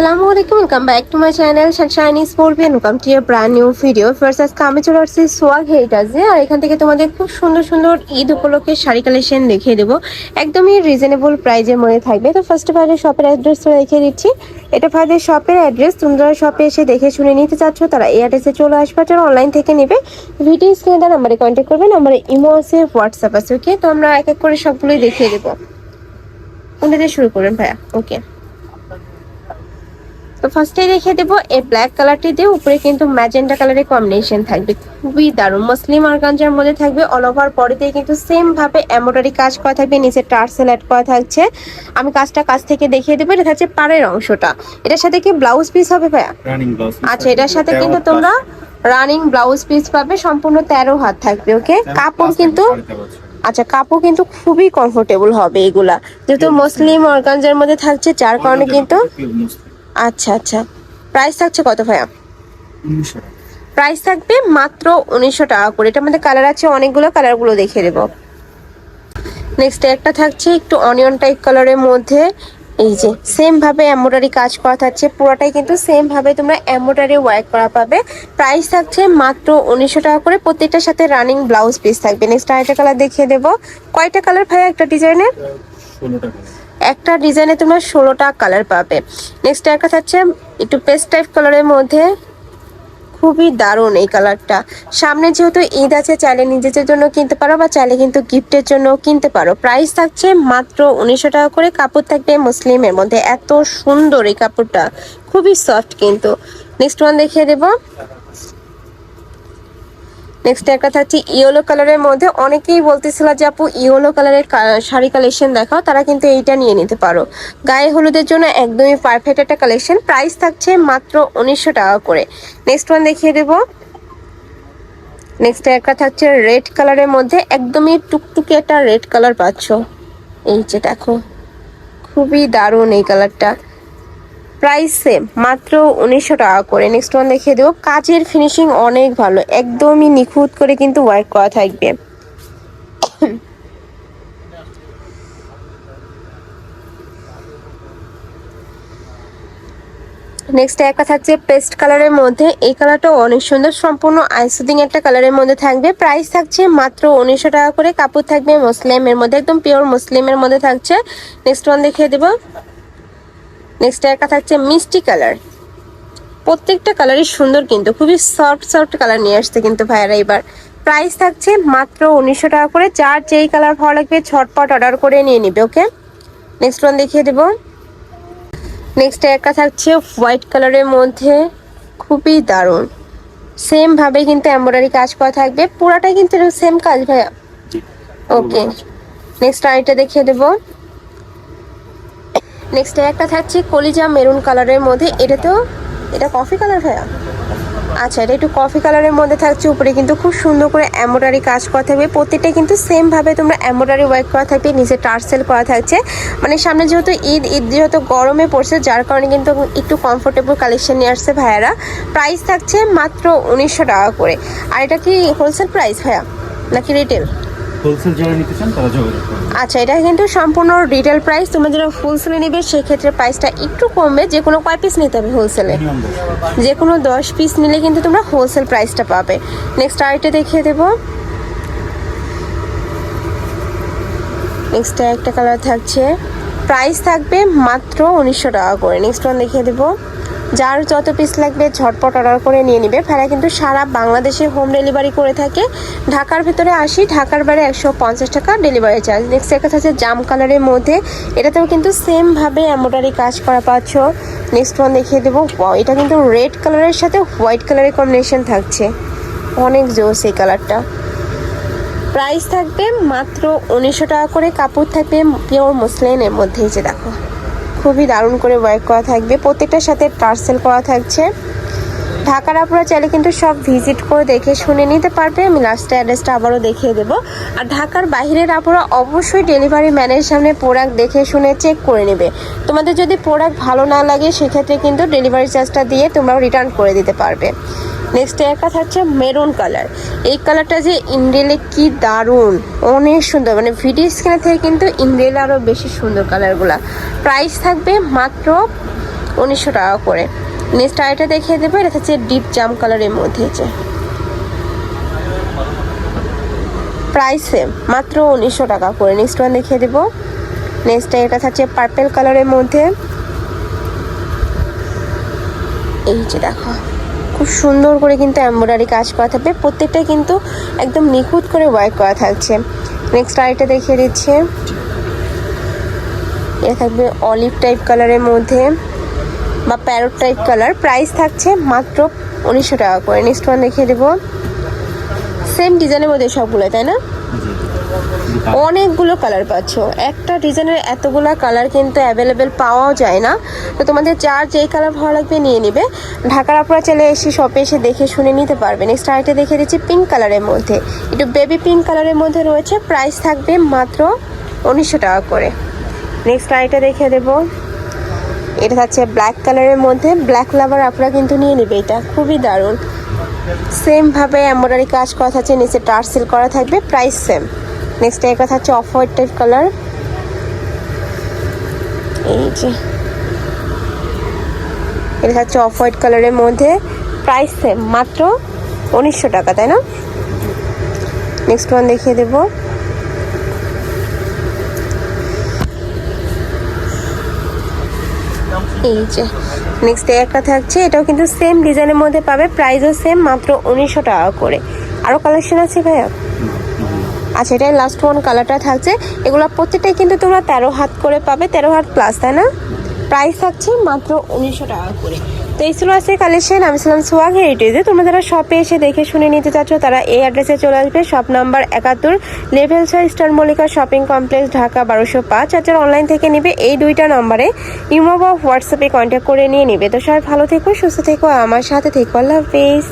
আসসালামু আলাইকুম welcome back to my channel is পড়বে welcome to your brand new video first আজকে আমি চলে আসছি সোয়াগ হেরিটাজে আর এখান থেকে তোমাদের খুব সুন্দর সুন্দর ঈদ উপলক্ষে শাড়ি কালেকশন দেখিয়ে দেবো। একদমই রিজনেবল প্রাইজের মধ্যে থাকবে। তো ফার্স্ট অল শপের অ্যাড্রেসটা দেখিয়ে দিচ্ছি। এটা ভাইদের শপের অ্যাড্রেস তোমরা শপে এসে দেখে শুনে নিতে চাচ্ছ, তারা এই অ্যাড্রেসে চলে আসবে। যারা অনলাইন থেকে নেবে ভিডিও স্ক্রিনে নাম্বারে কন্ট্যাক্ট করবে। নাম্বারে ইমো আছে হোয়াটসঅ্যাপ আছে ওকে তো আমরা এক এক করে সবগুলোই দেখিয়ে দেবো। কোনটা শুরু করবেন ভাইয়া ওকে তো ফার্স্টে রেখে দেবো এই ব্ল্যাক কালারটি দিয়ে উপরে কিন্তু ম্যাজেন্টা কালারের কম্বিনেশন থাকবে। খুবই দারুণ। মুসলিম অর্গানজার মধ্যে থাকবে অল ওভার বডিতে কিন্তু সেম ভাবে এমব্রয়ডারি কাজ করা থাকবে নিচে টার্সেল অ্যাড করা থাকছে। আমি কাজটা কাছ থেকে দেখিয়ে দেবো এটা হচ্ছে পাড়ের অংশটা। এটার সাথে কি ব্লাউজ পিস হবে ভাইয়া? আচ্ছা এটার সাথে কিন্তু তোমরা রানিং ব্লাউজ পিস পাবে সম্পূর্ণ তেরো হাত থাকবে ওকে কাপড় কিন্তু আচ্ছা কাপড় কিন্তু খুবই কমফোর্টেবল হবে এগুলা। যেহেতু মুসলিম অর্গানজার মধ্যে থাকছে যার কারণে কিন্তু আচ্ছা আচ্ছা। প্রাইস থাকছে কত ভাইয়া? প্রাইস থাকবে মাত্র উনিশশো টাকা করে। এটার মধ্যে কালার আছে অনেকগুলো কালারগুলো দেখিয়ে দেবো। নেক্সট একটা থাকছে একটু অনিয়ন টাইপ কালারের মধ্যে। এই যে সেম ভাবে এমব্রয়ডারি কাজ করা থাকছে পুরোটাই কিন্তু সেম ভাবে তোমরা এমব্রয়ডারি ওয়ার্ক করা পাবে। প্রাইস থাকছে মাত্র উনিশশো টাকা করে। প্রত্যেকটার সাথে রানিং ব্লাউজ পিস থাকবে। নেক্সট আরেকটা কালার দেখিয়ে দেবো। কয়টা কালার ভাইয়া একটা ডিজাইনের একটা ডিজাইনে তোমরা ষোলোটা কালার পাবে। নেক্সট একটা থাকছে, একটু পেস্ট টাইপ কালারের মধ্যে। খুবই দারুণ এই কালারটা সামনে যেহেতু ঈদ আছে, চাইলে নিজেদের জন্য কিনতে পারো বা চাইলে কিন্তু গিফটের জন্য কিনতে পারো। প্রাইস থাকছে মাত্র উনিশশো টাকা করে। কাপড় থাকবে মুসলিমের মধ্যে। এত সুন্দর এই কাপড়টা। খুবই সফট কিন্তু। নেক্সট ওয়ান দেখিয়ে দেবো। নেক্সট একটা থাকছে ইয়েলো কালারের মধ্যে। অনেকেই বলতেছিল যে আপু ইয়েলো কালারের শাড়ি কালেকশন দেখাও, তারা কিন্তু এইটা নিয়ে নিতে পারো। গায়ে হলুদের জন্য একদমই পারফেক্ট একটা কালেকশন প্রাইস থাকছে মাত্র উনিশশো টাকা করে। নেক্সট ওয়ান দেখিয়ে দেবো। নেক্সট একটা থাকছে রেড কালারের মধ্যে একদমই টুকটুকে একটা রেড কালার পাচ্ছ। এই যে দেখো, খুবই দারুণ এই কালারটা প্রাইস সেম, মাত্র উনিশশো টাকা করে। নেক্সট ওয়ান দেখিয়ে দেবো। কাজের ফিনিশিং অনেক ভালো, একদমই নিখুঁত করে কিন্তু ওয়ার্ক করা থাকবে। নেক্সট একটা থাকছে পেস্ট কালারের মধ্যে এই কালারটাও অনেক সুন্দর, সম্পূর্ণ আইসুদিং একটা কালারের মধ্যে থাকবে। প্রাইস থাকছে মাত্র উনিশশো টাকা করে, কাপড় থাকবে মুসলিমের মধ্যে, একদম পিওর মুসলিমের মধ্যে থাকছে। নেক্সট ওয়ান দেখিয়ে দেবো। নেক্সট একটা থাকছে মিষ্টি কালার। প্রত্যেকটা কালারই সুন্দর কিন্তু খুবই সফট সফট কালার নিয়ে আসছে কিন্তু ভাইয়ারা এবার। প্রাইস থাকছে মাত্র উনিশশো টাকা করে যার যেই কালার ভালো লাগবে ছটপট অর্ডার করে নিয়ে নিবে ওকে নেক্সট ওয়ান দেখিয়ে দেবো। নেক্সট একটা থাকছে হোয়াইট কালারের মধ্যে খুবই দারুণ। সেম ভাবে কিন্তু এমব্রয়ডারি কাজ করা থাকবে পুরাটাই কিন্তু সেম কাজ ভাইয়া। ওকে নেক্সট আরেকটা দেখিয়ে দেবো। নেক্সট একটা থাকছে কলিজা মেরুন কালারের মধ্যে। এটা তো, এটা কফি কালার ভাইয়া? আচ্ছা এটা একটু কফি কালারের মধ্যে থাকছে, উপরে কিন্তু খুব সুন্দর করে এমব্রয়ডারি কাজ করা থাকবে। প্রত্যেকটা কিন্তু সেমভাবে তোমরা এমব্রয়ডারি ওয়ার্ক করা থাকবে, নিচে টার্সেল করা থাকছে। মানে সামনে যেহেতু ঈদ ঈদ যেহেতু গরমে পড়ছে, যার কারণে কিন্তু একটু কমফোর্টেবল কালেকশন নিয়ে আসছে ভাইয়ারা। প্রাইস থাকছে মাত্র উনিশশো টাকা করে। আর এটা কি হোলসেল প্রাইস ভাইয়া? নাকি রিটেল হোলসেল যারা নিতে চান তারা যোগাযোগ করুন আচ্ছা এটা কিন্তু সম্পূর্ণ রিটেল প্রাইস তোমরা যারা হোলসেলে নেবে সেক্ষেত্রে প্রাইসটা একটু কমবে। যে কোনো কয় পিস নিতে হবে হোলসেলে যে কোনো দশ পিস নিলে কিন্তু তোমরা হোলসেল প্রাইসটা পাবে। নেক্সট আরেকটা দেখিয়ে দেবো। নেক্সট একটা কালার থাকছে। প্রাইস থাকবে মাত্র উনিশশো টাকা করে। নেক্সট ওয়ান দেখিয়ে দেবো। যার যত পিস লাগবে ঝটপট অর্ডার করে নিয়ে নেবে। ভাড়া কিন্তু সারা বাংলাদেশে হোম ডেলিভারি করে থাকে। ঢাকার ভিতরে আসি, ঢাকার বাইরে একশো পঞ্চাশ টাকা ডেলিভারি চার্জ নেক্সট একটা আছে জাম কালারের মধ্যে। এটাতেও কিন্তু সেমভাবে এমব্রয়ডারি কাজ করা পাচ্ছ। নেক্সট ওয়ান দেখিয়ে দেবো। এটা কিন্তু রেড কালারের সাথে হোয়াইট কালারের কম্বিনেশন থাকছে। অনেক জোস এই কালারটা প্রাইস থাকবে মাত্র উনিশশো টাকা করে, কাপড় থাকবে পিওর মুসলিনের মধ্যে যে দেখো। খুবই দারুণ করে ওয়ার্ক করা থাকবে, প্রত্যেকটার সাথে টার্সেল করা থাকছে। ঢাকার আপনারা চাইলে কিন্তু সব ভিজিট করে দেখে শুনে নিতে পারবে, আমি লাস্টে অ্যাড্রেসটা আবারও দেখিয়ে দেবো। আর ঢাকার বাইরের আপনারা অবশ্যই ডেলিভারি ম্যানের সামনে প্রোডাক্ট দেখে শুনে চেক করে নেবে। তোমাদের যদি প্রোডাক্ট ভালো না লাগে, সেক্ষেত্রে কিন্তু ডেলিভারি চার্জটা দিয়ে তোমরাও রিটার্ন করে দিতে পারবে। নেক্সট একটা থাকছে মেরুন কালার এই কালারটা যে ইন্ডেলে কি দারুণ, অনেক সুন্দর। মানে ভিডিও স্ক্রিনে থেকে কিন্তু ইন্ডেলে আরও বেশি সুন্দর কালারগুলা প্রাইস থাকবে মাত্র উনিশশো টাকা করে। নেক্সট আইটা দেখিয়ে দেবো, এটা হচ্ছে ডিপ জাম কালারের মধ্যে যে। প্রাইস সেম মাত্র উনিশশো টাকা করে। নেক্সট ওয়ান দেখিয়ে দেবো। নেক্সট এটা থাকছে পার্পেল কালারের মধ্যে। এই যে দেখো। সুন্দর করে কিন্তু এমব্রয়ডারি কাজ করা থাকবে প্রত্যেকটাই কিন্তু একদম নিখুঁত করে ওয়ার্ক করা থাকছে। নেক্সট আরেকটা দেখিয়ে দিচ্ছে। এটা থাকবে অলিভ টাইপ কালারের মধ্যে বা প্যারোট টাইপ কালার প্রাইস থাকছে মাত্র উনিশশো টাকা করে। নেক্সট ওয়ান দেখিয়ে দেবো। সেম ডিজাইনের মধ্যে সবগুলো তাই না? অনেকগুলো কালার পাচ্ছ। একটা ডিজাইনের এতগুলো কালার কিন্তু অ্যাভেলেবেল পাওয়াও যায় না। তো তোমাদের যার যেই কালার ভালো লাগবে নিয়ে নিবে। ঢাকার আপনারা চলে এসে শপে এসে দেখে শুনে নিতে পারবে। নেক্সট আইটে দেখে দিচ্ছি পিঙ্ক কালারের মধ্যে। একটু বেবি পিঙ্ক কালারের মধ্যে রয়েছে। প্রাইস থাকবে মাত্র উনিশশো টাকা করে। নেক্সট আইটা দেখে দেবো। এটা থাকছে ব্ল্যাক কালারের মধ্যে। ব্ল্যাক লাভার আপনারা কিন্তু নিয়ে নেবে এটা। খুবই দারুণ। সেমভাবে এমব্রয়ডারি কাজ করা থাকছে, নিচে টার্সেল করা থাকবে প্রাইস সেম নেক্সট এর কথা হচ্ছে অফ হোয়াইট টাইপ কালার এই যে। এটা হচ্ছে অফ হোয়াইট কালারের মধ্যে প্রাইস সেম মাত্র উনিশশো টাকা, তাই না? নেক্সট ওয়ান দেখিয়ে দেবো। এই যে। নেক্সট একটা থাকছে এটাও কিন্তু সেম ডিজাইনের মধ্যে পাবে প্রাইসও সেম মাত্র উনিশশো টাকা করে। আরও কালেকশন আছে ভাইয়া? আচ্ছা এটাই লাস্ট ওয়ান কালারটা থাকছে। এগুলো প্রত্যেকটাই কিন্তু তোমরা তেরো হাত করে পাবে, তেরো হাত প্লাস তাই না? প্রাইস থাকছে মাত্র উনিশশো টাকা করে। তো এই ছিল আজকে কালেকশন আমি ছিলাম সোয়াগ হেরিটেজে তোমরা যারা শপে এসে দেখে শুনে নিতে চাচ্ছ, তারা এই অ্যাড্রেসে চলে আসবে। শপ নাম্বার একাত্তর লেভেল ছয় star Mallika shopping complex Dhaka বারোশো পাঁচ। আর যারা অনলাইন থেকে নেবে, এই দুইটা নম্বরে ইমো বা হোয়াটসঅ্যাপে কন্ট্যাক্ট করে নিয়ে নেবে। তো সবাই ভালো থেকো, সুস্থ থেকো আমার সাথে থেকো। আল্লাহ হাফিজ।